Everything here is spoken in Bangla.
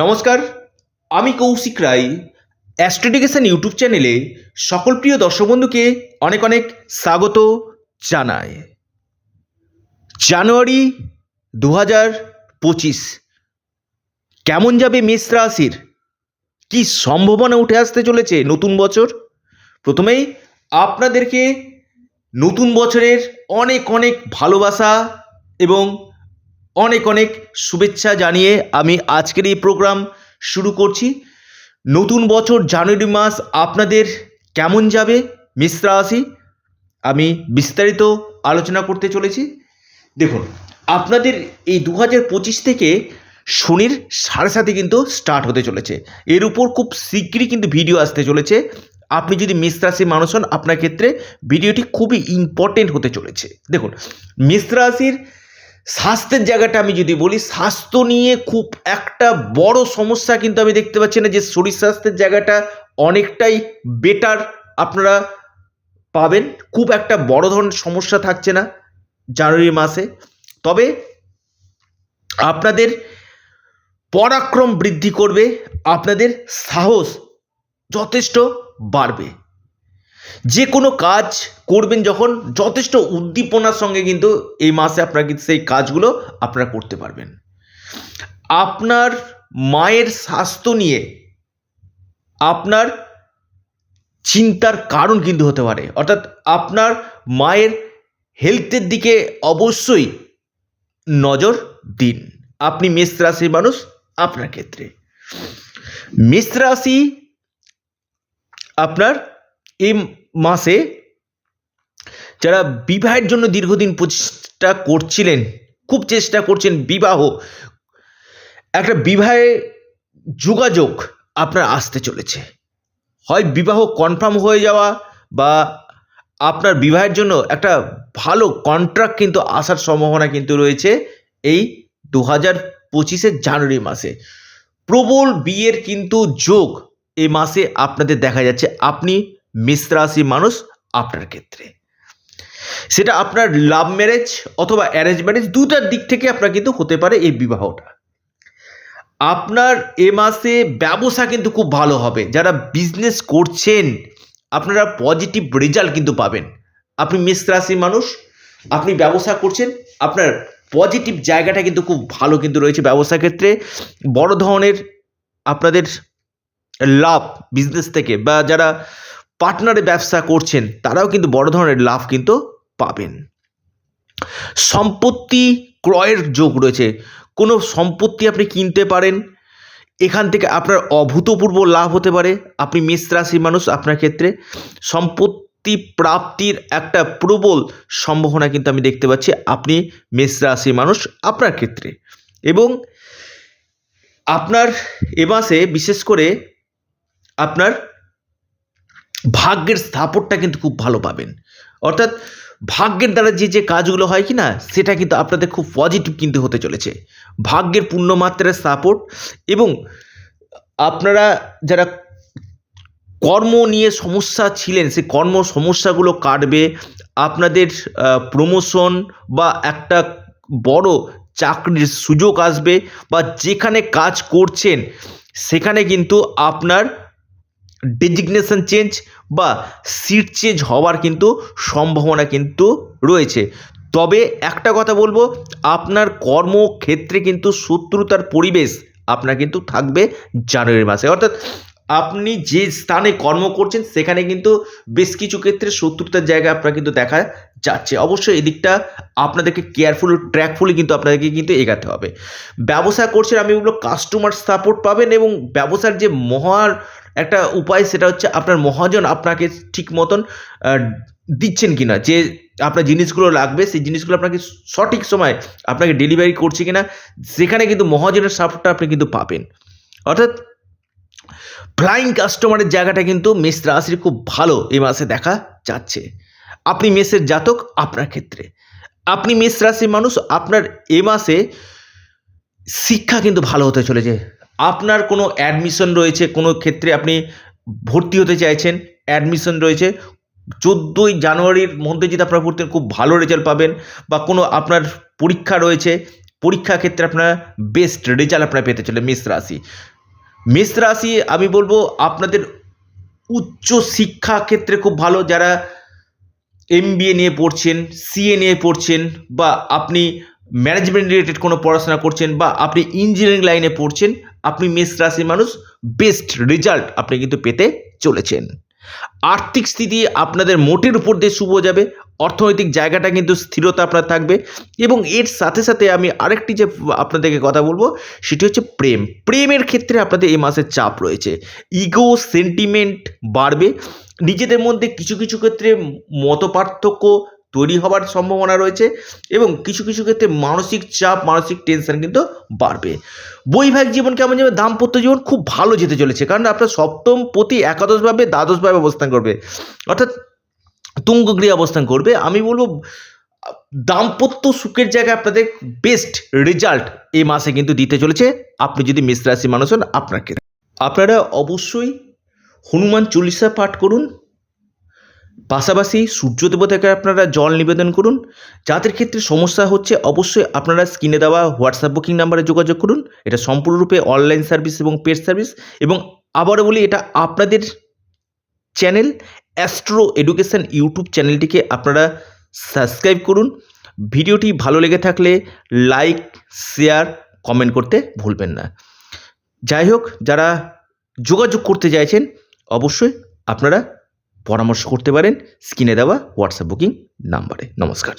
নমস্কার, আমি কৌশিক রায়। অ্যাস্ট্রোডিকেশন ইউটিউব চ্যানেলে সকল প্রিয় দর্শক বন্ধুকে অনেক অনেক স্বাগত জানায় জানুয়ারি দু হাজার পঁচিশ, কেমন যাবে মেষ রাশির? কি সম্ভাবনা উঠে আসতে চলেছে নতুন বছর? প্রথমেই আপনাদেরকে নতুন বছরের অনেক অনেক ভালোবাসা এবং অনেক অনেক শুভেচ্ছা জানিয়ে আমি আজকের এই প্রোগ্রাম শুরু করছি। নতুন বছর জানুয়ারি মাস আপনাদের কেমন যাবে মিশ্রা আসি আমি বিস্তারিত আলোচনা করতে চলেছি। দেখুন, আপনাদের এই দু হাজার পঁচিশ থেকে শনির সাড়ে সাথে কিন্তু স্টার্ট হতে চলেছে। এর উপর খুব শীঘ্রই কিন্তু ভিডিও আসতে চলেছে। আপনি যদি মেষ রাশির মানুষ হন, আপনার ক্ষেত্রে ভিডিওটি খুবই ইম্পর্টেন্ট হতে চলেছে। দেখুন মেষ রাশির স্বাস্থ্যের জায়গাটা আমি যদি বলি, স্বাস্থ্য নিয়ে খুব একটা বড় সমস্যা কিন্তু আমি দেখতে পাচ্ছি না যে শরীর স্বাস্থ্যের জায়গাটা অনেকটাই বেটার আপনারা পাবেন। খুব একটা বড় ধরনের সমস্যা থাকছে না জানুয়ারি মাসে। তবে আপনাদের পরাক্রম বৃদ্ধি করবে, আপনাদের সাহস যথেষ্ট বাড়বে। যে কোনো কাজ করবেন যখন, যথেষ্ট উদ্দীপনার সঙ্গে কিন্তু এই মাসে আপনারা কিন্তু সেই কাজগুলো আপনারা করতে পারবেন। আপনার মায়ের স্বাস্থ্য নিয়ে আপনার চিন্তার কারণ কিন্তু হতে পারে। অর্থাৎ আপনার মায়ের হেলথের দিকে অবশ্যই নজর দিন। আপনি মেষ রাশির মানুষ, আপনার ক্ষেত্রে। মেষ রাশি আপনার এই মাসে যারা বিবাহের জন্য দীর্ঘদিন প্রচেষ্টা করছিলেন, খুব চেষ্টা করছেন বিবাহ, একটা বিবাহে যোগাযোগ আপনার আসতে চলেছে। হয় বিবাহ কনফার্ম হয়ে যাওয়া বা আপনার বিবাহের জন্য একটা ভালো কন্ট্রাক্ট কিন্তু আসার সম্ভাবনা কিন্তু রয়েছে এই দু হাজার পঁচিশের জানুয়ারি মাসে। প্রবল বিয়ের কিন্তু যোগ এই মাসে আপনাদের দেখা যাচ্ছে। আপনি মিশ্র রাশি মানুষ আপনার ক্ষেত্রে। সেটা আপনার লাভ ম্যারেজ অথবা অ্যারেঞ্জ ম্যারেজ দুটার দিক থেকে আপনার কিন্তু হতে পারে এই বিবাহটা। আপনার এ মাসে ব্যবসা কিন্তু খুব ভালো হবে। যারা বিজনেস করছেন, আপনারা পজিটিভ রেজাল্ট কিন্তু পাবেন। আপনি মিশ্র রাশির মানুষ, আপনি ব্যবসা করছেন, আপনার পজিটিভ জায়গাটা কিন্তু খুব ভালো কিন্তু রয়েছে ব্যবসা ক্ষেত্রে। বড় ধরনের আপনাদের লাভ বিজনেস থেকে বা যারা পার্টনারে ব্যবসা করছেন, তারাও কিন্তু বড় ধরনের লাভ কিন্তু পাবেন। সম্পত্তি ক্রয়ের যোগ রয়েছে। কোনো সম্পত্তি আপনি কিনতে পারেন, এখান থেকে আপনার অভূতপূর্ব লাভ হতে পারে। আপনি মেষ রাশির মানুষ আপনার ক্ষেত্রে। সম্পত্তি প্রাপ্তির একটা প্রবল সম্ভাবনা কিন্তু আমি দেখতে পাচ্ছি, আপনি মেষ রাশির মানুষ আপনার ক্ষেত্রে। এবং আপনার এ মাসে বিশেষ করে আপনার ভাগ্যের স্থাপটটা কিন্তু খুব ভালো পাবেন। অর্থাৎ ভাগ্যের দ্বারা যে যে কাজগুলো হয় কি না সেটা কিন্তু আপনাদের খুব পজিটিভ কিন্তু হতে চলেছে। ভাগ্যের পূর্ণমাত্রার সাপোর্ট এবং আপনারা যারা কর্ম নিয়ে সমস্যা ছিলেন, সেই কর্ম সমস্যাগুলো কাটবে, আপনাদের প্রমোশন বা একটা বড় চাকরির সুযোগ আসবে বা যেখানে কাজ করছেন, সেখানে কিন্তু আপনার ডেজিগনেশন চেঞ্জ বা সিট চেঞ্জ হওয়ার কিন্তু সম্ভাবনা কিন্তু রয়েছে। তবে একটা কথা বলব, আপনার কর্মক্ষেত্রে কিন্তু শত্রুতার পরিবেশ আপনার কিন্তু থাকবে জানুয়ারি মাসে। অর্থাৎ আপনি যে স্থানে কর্ম করছেন, সেখানে কিন্তু বেশ কিছু ক্ষেত্রে শত্রুতার জায়গা আপনার কিন্তু দেখা যাচ্ছে। অবশ্যই এদিকটা আপনাদেরকে কেয়ারফুল ট্র্যাকফুলি কিন্তু আপনাদেরকে কিন্তু এগাতে হবে। ব্যবসা করছেন আমি বলব কাস্টমার সাপোর্ট পাবেন এবং ব্যবসার যে মহার একটা উপায়, সেটা হচ্ছে আপনার মহাজন আপনাকে ঠিক মতন দিচ্ছেন কিনা, যে আপনার জিনিসগুলো লাগবে, সেই জিনিসগুলো আপনাকে সঠিক সময় আপনাকে ডেলিভারি করছে কিনা, সেখানে কিন্তু মহাজনের সাপোর্টটা আপনি কিন্তু পাবেন। অর্থাৎ ফ্লাইং কাস্টমারের জায়গাটা কিন্তু মেষ রাশির খুব ভালো এই মাসে দেখা যাচ্ছে। আপনি মেষের জাতক আপনার ক্ষেত্রে। আপনি মেষ রাশির মানুষ, আপনার এ মাসে শিক্ষা কিন্তু ভালো হতে চলেছে। আপনার কোনো অ্যাডমিশন রয়েছে, কোনো ক্ষেত্রে আপনি ভর্তি হতে চাইছেন অ্যাডমিশন রয়েছে। চোদ্দোই জানুয়ারির মধ্যে যদি আপনারা ভর্তি খুব ভালো রেজাল্ট পাবেন বা কোনো আপনার পরীক্ষা রয়েছে, পরীক্ষা ক্ষেত্রে আপনারা বেস্ট রেজাল্ট আপনারা পেতে চলে মেষ রাশি। মেষ রাশি, আমি বলব আপনাদের উচ্চ শিক্ষা ক্ষেত্রে খুব ভালো যারা এমবিএ নিয়ে পড়ছেন সিএ নিয়ে পড়ছেন বা আপনি ম্যানেজমেন্ট রিলেটেড কোনো পড়াশোনা করছেন বা আপনি ইঞ্জিনিয়ারিং লাইনে পড়ছেন, আপনি মেষ রাশির মানুষ বেস্ট রেজাল্ট আপনি কিন্তু পেতে চলেছেন। আর্থিক স্থিতি আপনাদের মোটের উপর দিয়ে শুভ যাবে অর্থনৈতিক জায়গাটা কিন্তু স্থিরতা আপনার থাকবে এবং এর সাথে সাথে আমি আরেকটি যে আপনাদেরকে কথা বলব, সেটি হচ্ছে প্রেম। প্রেমের ক্ষেত্রে আপনাদের এই মাসে চাপ রয়েছে। ইগো সেন্টিমেন্ট বাড়বে। নিজেদের মধ্যে কিছু কিছু ক্ষেত্রে মতপার্থক্য তৈরি হবার সম্ভাবনা রয়েছে এবং কিছু কিছু ক্ষেত্রে মানসিক চাপ, মানসিক টেনশন কিন্তু বাড়বে। বৈবাহিক জীবন কেমন যাবে দাম্পত্য জীবন খুব ভালো যেতে চলেছে, কারণ আপনার সপ্তম প্রতি একাদশভাবে দ্বাদশভাবে অবস্থান করবে। অর্থাৎ তুঙ্গগৃহে অবস্থান করবে, আমি বলব, দাম্পত্য সুখের জায়গায় আপনাদের বেস্ট রেজাল্ট এই মাসে কিন্তু দিতে চলেছে। আপনি যদি মেষ রাশি মানুষ হন, আপনাকে। আপনারা অবশ্যই হনুমান চল্লিশা পাঠ করুন। পাশাপাশি সূর্য দেবতাকে আপনারা জল নিবেদন করুন। যাদের ক্ষেত্রে সমস্যা হচ্ছে, অবশ্যই আপনারা স্ক্রিনে দেওয়া হোয়াটসঅ্যাপ বুকিং নাম্বারে যোগাযোগ করুন। এটা সম্পূর্ণরূপে অনলাইন সার্ভিস এবং পেড সার্ভিস এবং আবারও বলি, এটা আপনাদের চ্যানেল অ্যাস্ট্রো এডুকেশান ইউটিউব চ্যানেলটিকে আপনারা সাবস্ক্রাইব করুন। ভিডিওটি ভালো লেগে থাকলে লাইক শেয়ার কমেন্ট করতে ভুলবেন না। যাই হোক, যারা যোগাযোগ করতে চাইছেন, অবশ্যই আপনারা পরামর্শ করতে পারেন। স্ক্রিনে দেওয়া হোয়াটসঅ্যাপ বুকিং নাম্বারে নমস্কার।